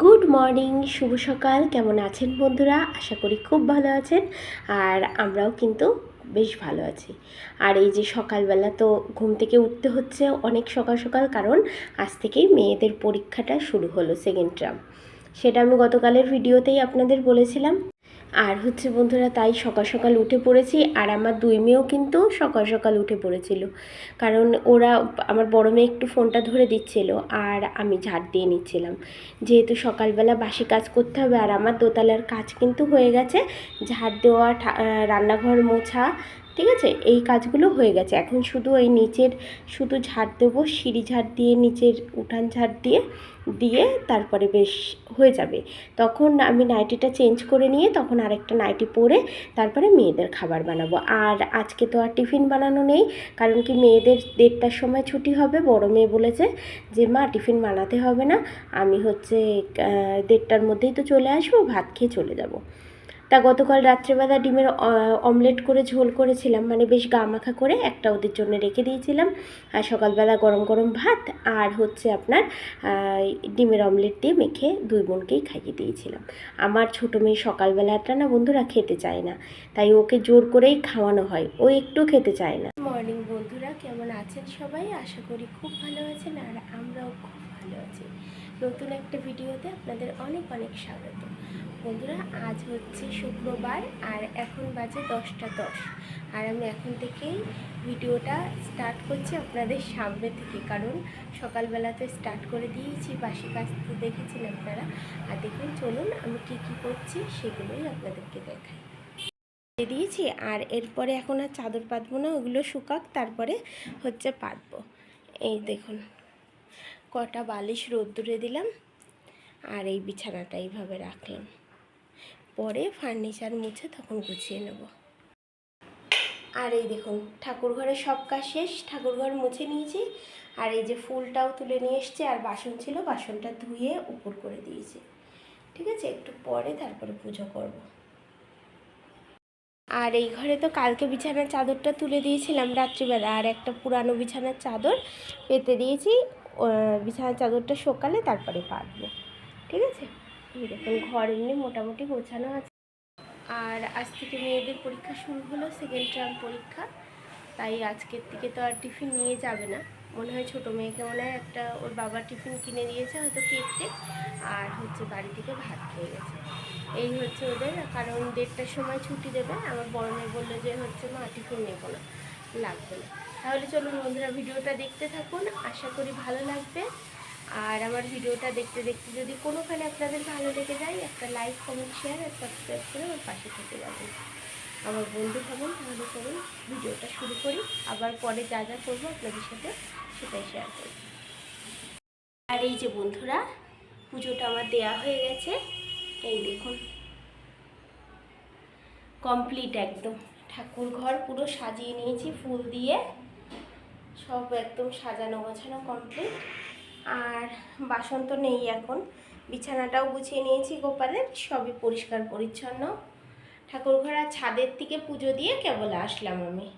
Good morning, শুভ সকাল। কেমন আছেন বন্ধুরা? আশা করি খুব ভালো আছেন আর আমরাও কিন্তু বেশ ভালো আছি। আর এই যে সকালবেলা তো ঘুম থেকে উঠতে হচ্ছে অনেক সকাল সকাল, কারণ আজ থেকেই মেয়েদের পরীক্ষাটা শুরু হলো সেকেন্ড টার্ম সেটা আমি গতকালের ভিডিওতেই আপনাদের বলেছিলাম আর হচ্ছে বন্ধুরা, তাই সকাল সকাল উঠে পড়েছি আর আমার দুই মেয়েও কিন্তু সকাল সকাল উঠে পড়েছিল। কারণ ওরা, আমার বড় মেয়ে একটু ফোনটা ধরে দিচ্ছিল আর আমি ঝাড় দিয়ে নিচ্ছিলাম। যেহেতু সকালবেলা বাসি কাজ করতে হবে আর আমার দোতলার কাজ কিন্তু হয়ে গেছে। ঝাড় দেওয়া রান্নাঘর মোছা ঠিক আছে? এই কাজগুলো হয়ে গেছে। এখন শুধু এই নিচের শুধু ঝাড় দেবো, সিঁড়ি ঝাড় দিয়ে, নিচের উঠান ঝাড় দিয়ে দিয়ে তারপরে বেশ হয়ে যাবে। তখন আমি নাইটিটা চেঞ্জ করে নিয়ে তখন আরেকটা নাইটি পরে তারপরে মেয়েদের খাবার বানাবো। আর আজকে তো আর টিফিন বানানো নেই, কারণ কি মেয়েদের দেড়টার সময় ছুটি হবে। বড় মেয়ে বলেছে যে, মা, টিফিন বানাতে হবে না। আমি হচ্ছে দেড়টার মধ্যেই তো চলে আসব, ভাত খেয়ে চলে যাব। তা গতকাল রাত্রেবেলা ডিমের অমলেট করে ঝোল করেছিলাম। মানে বেশ গা মাখা করে একটা ওদের জন্য রেখে দিয়েছিলাম। আর সকালবেলা গরম গরম ভাত আর হচ্ছে আপনার ডিমের অমলেট দিয়ে মেখে দুই বোনকেই খাইয়ে দিয়েছিলাম। আমার ছোটো মেয়ে সকালবেলাটা না বন্ধুরা খেতে চায় না। তাই ওকে জোর করেই খাওয়ানো হয়। ও একটু খেতে চায় না। মর্নিং বন্ধুরা, কেমন আছেন সবাই? আশা করি খুব ভালো আছেন আর আমরাও খুব ভালো আছি। নতুন একটা ভিডিওতে আপনাদের অনেক অনেক স্বাগত। বন্ধুরা, আজ হচ্ছে শুক্রবার আর এখন বাজে দশটা দশ। আর আমি এখন থেকেই ভিডিওটা স্টার্ট করছি আপনাদের সামনে থেকে, কারণ সকালবেলাতে স্টার্ট করে দিয়েছি, বাসি কাজ তো দেখেছেন আপনারা। আর দেখুন, চলুন আমি কী কী করছি সেগুলোই আপনাদেরকে দেখাই। দিয়ে দিয়েছি, আর এরপরে এখন আর চাদর পাতবো না, ওগুলো শুকাক, তারপরে হচ্ছে পাতবো। এই দেখুন, কটা বালিশ রোদ্দুরে দিলাম, আর এই বিছানাটা এইভাবে রাখলাম। পরে ফার্নিচার মুছে তখন গুছিয়ে নেব। আর এই দেখুন ঠাকুর ঘরে সব কাজ শেষ ঠাকুর ঘর মুছে নিয়েছি। আর এই যে ফুলটাও তুলে নিয়ে এসছে, আর বাসন ছিল, বাসনটা ধুয়ে উপর করে দিয়েছি। ঠিক আছে? একটু পরে তারপরে পুজো করব। আর এই ঘরে তো কালকে বিছানার চাদরটা তুলে দিয়েছিলাম রাত্রিবেলা, আর একটা পুরানো বিছানার চাদর পেতে দিয়েছি। বিছানার চাদরটা সকালে তারপরে পাতবো। ঠিক আছে? এই দেখুন, ঘর এমনি মোটামুটি গোছানো আছে। আর আজ থেকে মেয়েদের পরীক্ষা শুরু হলো সেকেন্ড টার্ম পরীক্ষা। তাই আজকের থেকে তো আর টিফিন নিয়ে যাবে না। মনে হয় ছোটো মেয়েকে মনে হয় একটা ওর বাবা টিফিন কিনে দিয়েছে, হয়তো কেক টেক, আর হচ্ছে বাড়ি থেকে ভাত খেয়ে গেছে। এই হচ্ছে ওদের, কারণ দেড়টার সময় ছুটি দেবে। আমার বড় মেয়ে বলল যে, হচ্ছে মা, টিফিন নেব না, লাগবে না। তাহলে চলুন বন্ধুরা, ভিডিওটা দেখতে থাকুন। আশা করি ভালো লাগবে। আর আমার ভিডিওটা দেখতে দেখতে যদি কোনোখানে আপনাদের ভালো লেগে যায়, একটা লাইক কমেন্ট শেয়ার আর সাবস্ক্রাইব করে আমার পাশে থেকে যাবেন। আমার বন্ধু হবেন তাহলে চলুন ভিডিওটা শুরু করি। আবার পরে যা যা করব আপনাদের সাথে সেটাই শেয়ার করব। আর এই যে বন্ধুরা, পুজোটা আমার দেয়া হয়ে গেছে। এই দেখুন। কমপ্লিট একদম। ঠাকুর ঘর পুরো সাজিয়ে নিয়েছি ফুল দিয়ে। সব একদম সাজানো গোছানো কমপ্লিট আর বাসন তো নেই এখন। বিছানাটাও গুছিয়ে নিয়েছি গোপালের সবই পরিষ্কার পরিচ্ছন্ন। ঠাকুর ঘর আর ছাদের থেকে পুজো দিয়ে কেবল আসলাম আমি।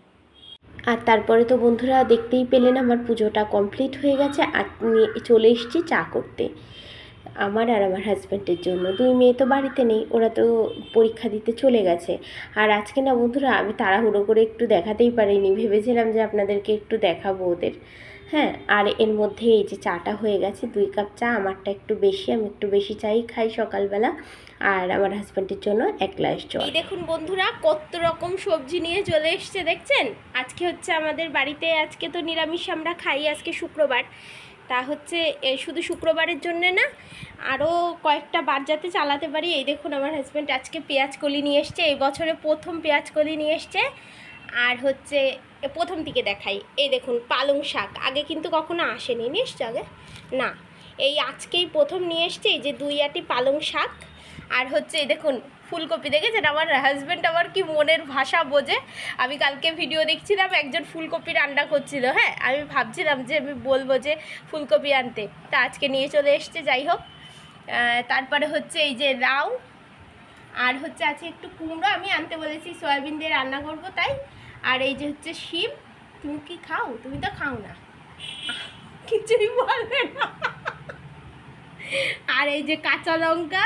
আর তারপরে তো বন্ধুরা দেখতেই পেলেন আমার পুজোটা কমপ্লিট হয়ে গেছে আর চলে এসেছি চা করতে। আমার আর আমার হাজব্যান্ডের জন্য। দুই মেয়ে তো বাড়িতে নেই, ওরা তো পরীক্ষা দিতে চলে গেছে। আর আজকে না বন্ধুরা আমি তাড়াহুড়ো করে একটু দেখাতেই পারিনি, ভেবেছিলাম যে আপনাদেরকে একটু দেখাবো ওদের। হ্যাঁ আর এর মধ্যে এই যে চাটা হয়ে গেছে, দুই কাপ চা, আমারটা একটু বেশি, আমি একটু বেশি চাই খাই সকালবেলা। আর আমার হাজব্যান্ডের জন্য এক গ্লাস জল। দেখুন বন্ধুরা, কত রকম সবজি নিয়ে চলে এসছে, দেখছেন? আজকে হচ্ছে আমাদের বাড়িতে, আজকে তো নিরামিষ আমরা খাই, আজকে শুক্রবার। তা হচ্ছে শুধু শুক্রবারের জন্যে না আরও কয়েকটা বার যাতে চালাতে পারি। এই দেখুন আমার হাজব্যান্ড আজকে পেঁয়াজ কলি নিয়ে এসছে, এই বছরে প্রথম পেঁয়াজ কলি নিয়ে এসছে। আর হচ্ছে প্রথম দিকে দেখাই। এই দেখুন, পালং শাক। আগে কিন্তু কখনো আসেনি নিয়ে এসছে আগে? না। এই আজকেই প্রথম নিয়ে এসছে, এই যে দুই আটি পালং শাক। আর হচ্ছে এই দেখুন, ফুলকপি। দেখেছেন আমার হাজব্যান্ড আমার কি মনের ভাষা বোঝে? আমি কালকে ভিডিও দেখছিলাম, একজন ফুলকপি রান্না করছিল হ্যাঁ? আমি ভাবছিলাম যে আমি বলব যে ফুলকপি আনতে। তা আজকে নিয়ে চলে এসছে, যাই হোক। তারপরে হচ্ছে এই যে লাউ। আর হচ্ছে আছে একটু কুমড়ো। আমি আনতে বলেছি, সয়াবিন দিয়ে রান্না করব, তাই আর এই যে হচ্ছে শিম, তুমি কি খাও? তুমি তো খাও না। কিছুই বলবে না। আর এই যে কাঁচা লঙ্কা,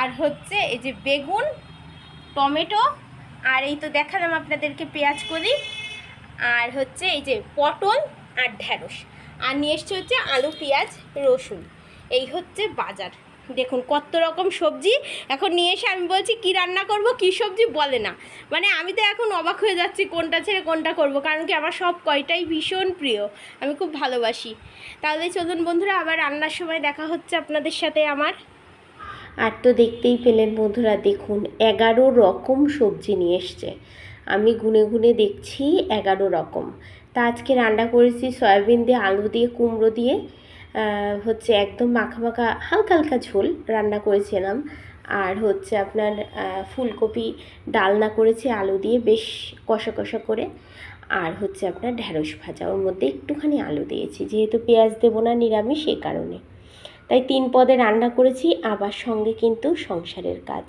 আর হচ্ছে এই যে বেগুন, টমেটো, আর এই তো দেখালাম আপনাদেরকে পেঁয়াজ কলি, আর হচ্ছে এই যে পটল আর ঢ্যাঁড়স আর নিয়ে এসছে হচ্ছে আলু, পেঁয়াজ, রসুন। এই হচ্ছে বাজার। দেখুন, কত রকম সবজি এখন নিয়ে এসে আমি বলছি, কি রান্না করব, কি সবজি? বলে না। মানে আমি তো এখন অবাক হয়ে যাচ্ছি, কোনটা ছেড়ে কোনটা করব, কারণ কি আমার সব কয়টাই ভীষণ প্রিয়। আমি খুব ভালোবাসি। তাহলে চলুন বন্ধুরা, আবার রান্নার সময় দেখা হচ্ছে আপনাদের সাথে আমার। আর তো দেখতেই পেলেন বন্ধুরা, দেখুন, এগারো রকম সবজি নিয়ে এসছে। আমি গুনে গুনে দেখছি এগারো রকম। তা আজকে রান্না করেছি সয়াবিন দিয়ে, আলু দিয়ে, কুমড়ো দিয়ে। হচ্ছে একদম মাখা মাখা, হালকা হালকা ঝোল রান্না করেছিলাম। আর হচ্ছে আপনার ফুলকপি ডালনা করেছি, আলু দিয়ে বেশ কষা কষা করে। আর হচ্ছে আপনার ঢ্যাঁড়স ভাজা, ওর মধ্যে একটুখানি আলু দিয়েছি। যেহেতু পেঁয়াজ দেবো না, নিরামিষ সেই কারণে। তাই তিন পদে রান্না করেছি, আবার সঙ্গে কিন্তু সংসারের কাজ।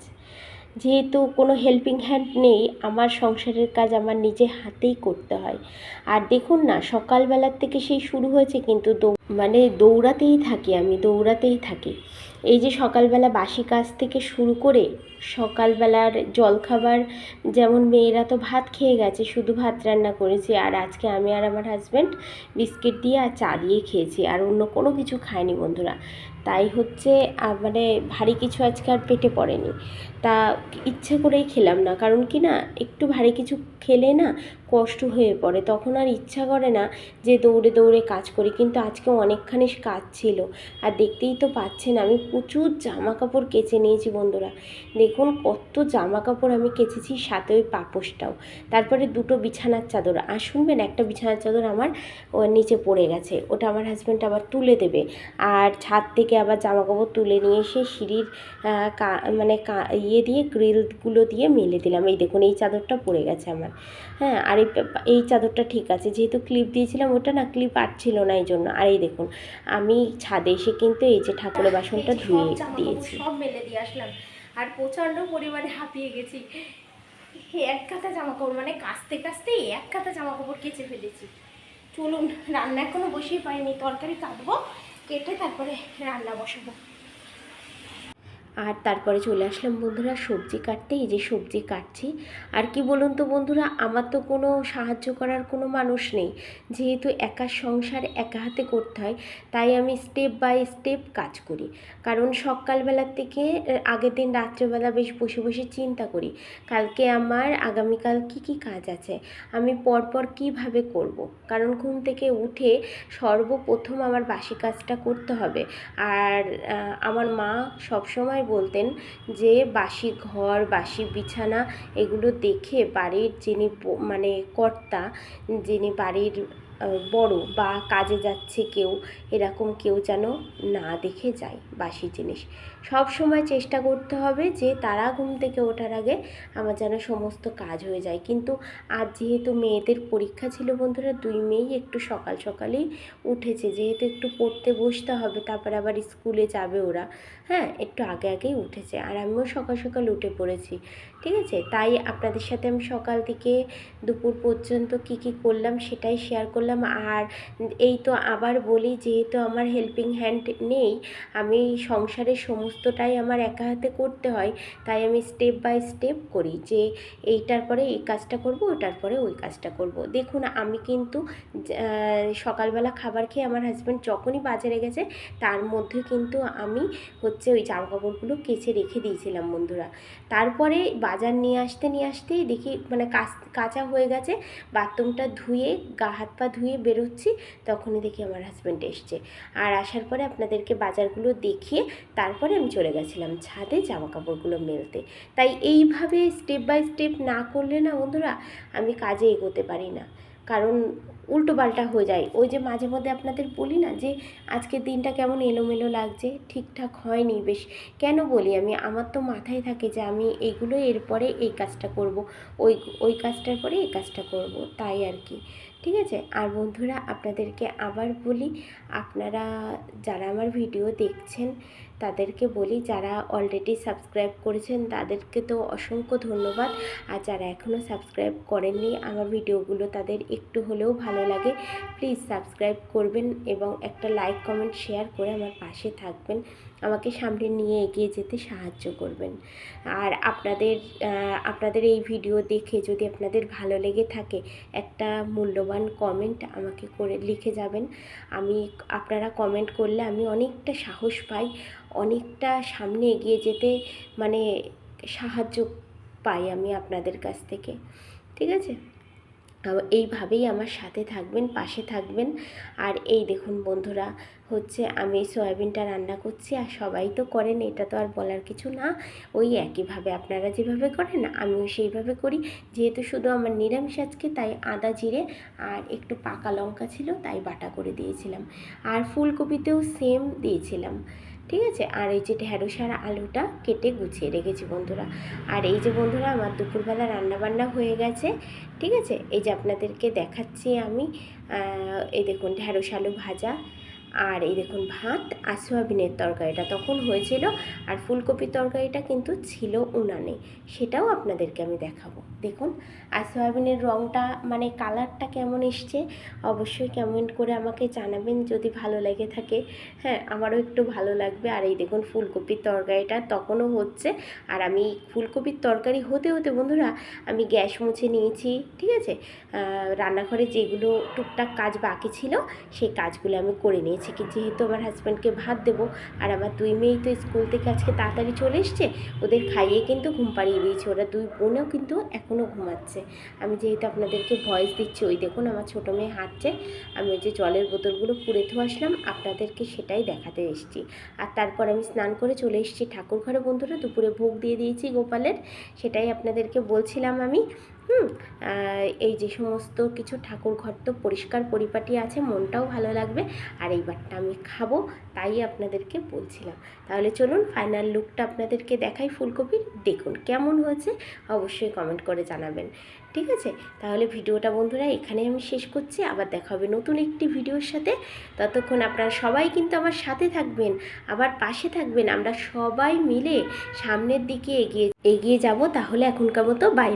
যেহেতু কোনো হেল্পিং হ্যান্ড নেই, আমার সংসারের কাজ আমার নিজে হাতেই করতে হয়। আর দেখুন না, সকালবেলার থেকে সেই শুরু হয়েছে কিন্তু মানে দৌড়াতেই থাকি আমি, দৌড়াতেই থাকি। এই যে সকালবেলা বাসি কাজ থেকে শুরু করে সকালবেলার জলখাবার, যেমন মেয়েরা তো ভাত খেয়ে গেছে, শুধু ভাত রান্না করেছি। আর আজকে আমি আর আমার হাজব্যান্ড বিস্কিট দিয়ে আর চা দিয়ে খেয়েছি, আর অন্য কোনো কিছু খায়নি বন্ধুরা। তাই হচ্ছে মানে ভারী কিছু আজকে আর পেটে পড়েনি। তা ইচ্ছে করেই খেলাম না, কারণ কি না, একটু ভারী কিছু খেলে না কষ্ট হয়ে পড়ে। তখন আর ইচ্ছা করে না যে দৌড়ে দৌড়ে কাজ করি, কিন্তু আজকে অনেকখানি কাজ ছিল। আর দেখতেই তো পাচ্ছেন, আমি প্রচুর জামা কাপড় কেচে নিয়েছি বন্ধুরা। দেখুন কত জামা কাপড় আমি কেচেছি সাথে ওই পাপোশটাও। তারপরে দুটো বিছানার চাদর। আর শুনবেন একটা বিছানার চাদর আমার ও নিচে পড়ে গেছে। ওটা আমার হাজব্যান্ড আবার তুলে দেবে। আর ছাদ থেকে আবার জামা কাপড় তুলে নিয়ে এসে সিঁড়ির মানে ইয়ে দিয়ে গ্রিলগুলো দিয়ে মেলে দিলাম। এই দেখুন এই চাদরটা পড়ে গেছে আমার। হ্যাঁ আর এই এই চাদরটা ঠিক আছে। যেহেতু ক্লিপ দিয়েছিলাম ওটা না ক্লিপ আটছিল না এই জন্য আর এই দেখুন আমি ছাদে এসে কিন্তু এই যে ঠাকুরের বাসনটা ধুয়ে দিয়েছি। সব মেলে দিয়ে আসলাম। আর প্রচণ্ড পরিমাণে হাঁপিয়ে গেছি। এক কাঁথা জামা কাপড় মানে কাচতে কাচতে এক কাঁথা জামা কাপড় কেচে ফেলেছি। চলুন, রান্না এখনও বসিয়ে পাইনি, তরকারি কাটবো, কেটে তারপরে রান্না বসাবো। আর তারপরে চলে আসলাম বন্ধুরা সবজি কাটতে, এই যে সবজি কাটছি। আর কি বলুন তো বন্ধুরা, আমার তো কোনো সাহায্য করার কোনো মানুষ নেই। যেহেতু একা সংসার একা হাতে করতে হয়, তাই আমি স্টেপ বাই স্টেপ কাজ করি। কারণ সকালবেলার থেকে আগের দিন রাত্রেবেলা বেশ বসে বসে চিন্তা করি, কালকে আমার আগামীকাল কি কি কাজ আছে, আমি পরপর কীভাবে করব। কারণ ঘুম থেকে উঠে সর্বপ্রথম আমার বাসি কাজটা করতে হবে। আর আমার মা সবসময় বলতেন যে বাসি ঘর বাসি বিছানা এগুলো দেখে বাড়ির যিনি মানে কর্তা যিনি বাড়ির বড় বা কাজে যাচ্ছে কেউ, এরকম কেউ যেন না দেখে যায় বাসি জিনিস। সব সময় চেষ্টা করতে হবে যে তারা ঘুম থেকে ওঠার আগে আমার যেন সমস্ত কাজ হয়ে যায়। কিন্তু আজ যেহেতু মেয়েদের পরীক্ষা ছিল বন্ধুরা, দুই মেয়েই একটু সকাল সকালেই উঠেছে। যেহেতু একটু পড়তে বসতে হবে, তারপরে আবার স্কুলে যাবে ওরা। হ্যাঁ একটু আগে আগেই উঠেছে আর আমিও সকাল সকাল উঠে পড়েছি। ঠিক আছে? তাই আপনাদের সাথে আমি সকাল থেকে দুপুর পর্যন্ত কি কি করলাম সেটাই শেয়ার করলাম। আর এই তো আবার বলি, যেহেতু আমার হেল্পিং হ্যান্ড নেই, আমি সংসারের সমস্তটাই আমার একা হাতে করতে হয়, তাই আমি স্টেপ বাই স্টেপ করি যে এইটার পরে এই কাজটা করব, ওটার পরে ওই কাজটা করব। দেখুন, আমি কিন্তু সকালবেলা খাবার খেয়ে আমার হাজব্যান্ড যখনই বাজারে গেছে, তার মধ্যে কিন্তু আমি হচ্ছে ওই জামা কাপড়গুলো কেচে রেখে দিয়েছিলাম বন্ধুরা। তারপরে বাজার নিয়ে আসতে, নিয়ে আসতেই দেখি মানে কাঁচা হয়ে গেছে, বাথরুমটা ধুয়ে গা হাত পা ধুয়ে বেরোচ্ছি, তখনই দেখি আমার হাজব্যান্ড এসছে। আর আসার পরে আপনাদেরকে বাজারগুলো দেখিয়ে তারপরে আমি চলে গেছিলাম ছাদে জামা কাপড়গুলো মেলতে। তাই এইভাবে স্টেপ বাই স্টেপ না করলে না বন্ধুরা, আমি কাজে এগোতে পারি না। কারণ উল্টো পাল্টা হয়ে যায়। ওই যে মাঝে মধ্যে আপনাদের বলি না যে, আজকের দিনটা কেমন এলোমেলো লাগছে? ঠিকঠাক হয়নি বেশ। কেন বলি আমি? আমার তো মাথায় থাকে যে আমি এইগুলো এরপরে এই কাজটা করব, ওই ওই কাজটার পরে এই কাজটা করব, তাই আর কি। ঠিক আছে? আর বন্ধুরা আপনাদেরকে আবার বলি আপনারা যারা আমার ভিডিও দেখছেন তাদেরকে বলি, যারা অলরেডি সাবস্ক্রাইব করেছেন, তাদেরকে তো অসংখ্য ধন্যবাদ। আর যারা এখনও সাবস্ক্রাইব করেননি, আমার ভিডিওগুলো তাদের একটু হলেও ভালো লাগে। প্লিজ সাবস্ক্রাইব করবেন এবং একটা লাইক কমেন্ট শেয়ার করে আমার পাশে থাকবেন। আমাকে সামনে নিয়ে এগিয়ে যেতে সাহায্য করবেন। আর আপনাদের আপনাদের এই ভিডিও দেখে যদি আপনাদের ভালো লেগে থাকে, একটা মূল্যবান কমেন্ট আমাকে করে লিখে যাবেন। আমি, আপনারা কমেন্ট করলে আমি অনেকটা সাহস পাই। অনেকটা সামনে এগিয়ে যেতে মানে সাহায্য পাই আমি আপনাদের কাছ থেকে, ঠিক আছে? এইভাবেই আমার সাথে থাকবেন, পাশে থাকবেন। আর এই দেখুন বন্ধুরা, হচ্ছে আমি সয়াবিনটা রান্না করছি আর সবাই তো করেন, এটা তো আর বলার কিছু না। ওই একইভাবে আপনারা যেভাবে করেন, আমিও সেইভাবে করি। যেহেতু শুধু আমার নিরামিষ আজকে, তাই আদা জিরে আর একটু পাকা লঙ্কা ছিল, তাই বাটা করে দিয়েছিলাম। আর ফুলকপিতেও সেম দিয়েছিলাম। ঠিক আছে? আর এই যে ঢ্যাঁড়স আর আলুটা কেটে গুছিয়ে রেখেছি বন্ধুরা। আর এই যে বন্ধুরা, আমার দুপুরবেলা রান্নাবান্না হয়ে গেছে, ঠিক আছে? এই যে আপনাদেরকে দেখাচ্ছি আমি এই দেখুন ঢ্যাঁড়স আলু ভাজা। আর এই দেখুন ভাত আর সোয়াবিনের তরকারিটা তখন হয়েছিল আর ফুলকপির তরকারিটা কিন্তু ছিল উনানে, সেটাও আপনাদেরকে আমি দেখাবো। দেখুন, আর সয়াবিনের রঙটা মানে কালারটা কেমন এসছে অবশ্যই কমেন্ট করে আমাকে জানাবেন যদি ভালো লেগে থাকে। হ্যাঁ আমারও একটু ভালো লাগবে। আর এই দেখুন ফুলকপির তরকারিটা তখনও হচ্ছে। আর আমি ফুলকপির তরকারি হতে হতে বন্ধুরা, আমি গ্যাস মুছে নিয়েছি, ঠিক আছে? রান্নাঘরে যেগুলো টুকটাক কাজ বাকি ছিল, সেই কাজগুলো আমি করে নিয়েছি। কি, যেহেতু আমার হাজব্যান্ডকে ভাত দেবো আর আমার দুই মেয়েই তো স্কুল থেকে আজকে তাড়াতাড়ি চলে এসছে, ওদের খাইয়ে কিন্তু ঘুম পাড়িয়ে দিয়েছি। ওরা দুই বোনেও কিন্তু এখনও ঘুমাচ্ছে। আমি যেহেতু আপনাদেরকে ভয়েস দিচ্ছি, ওই দেখুন আমার ছোটো মেয়ে হাঁটছে, আমি ওই যে জলের বোতলগুলো পুড়ে তো আসলাম, আপনাদেরকে সেটাই দেখাতে এসেছি। আর তারপর আমি স্নান করে চলে এসেছি ঠাকুর ঘরে বন্ধুরা, দুপুরে ভোগ দিয়ে দিয়েছি গোপালের, সেটাই আপনাদেরকে বলছিলাম আমি। হুম এই যে সমস্ত কিছু ঠাকুর ঘর তো পরিষ্কার পরিপাটি আছে, মনটাও ভালো লাগবে। আর এইবারটা আমি খাব, তাই আপনাদেরকে বলছিলাম। তাহলে চলুন ফাইনাল লুকটা আপনাদেরকে দেখাই ফুলকপির। দেখুন কেমন হয়েছে, অবশ্যই কমেন্ট করে জানাবেন। ঠিক আছে? তাহলে ভিডিওটা বন্ধুরা এখানে আমি শেষ করছি। আবার দেখা হবে নতুন একটি ভিডিওর সাথে। ততক্ষণ আপনারা সবাই কিন্তু আমার সাথে থাকবেন, আবার পাশে থাকবেন। আমরা সবাই মিলে সামনের দিকে এগিয়ে এগিয়ে যাব। তাহলে এখনকার মতো বাই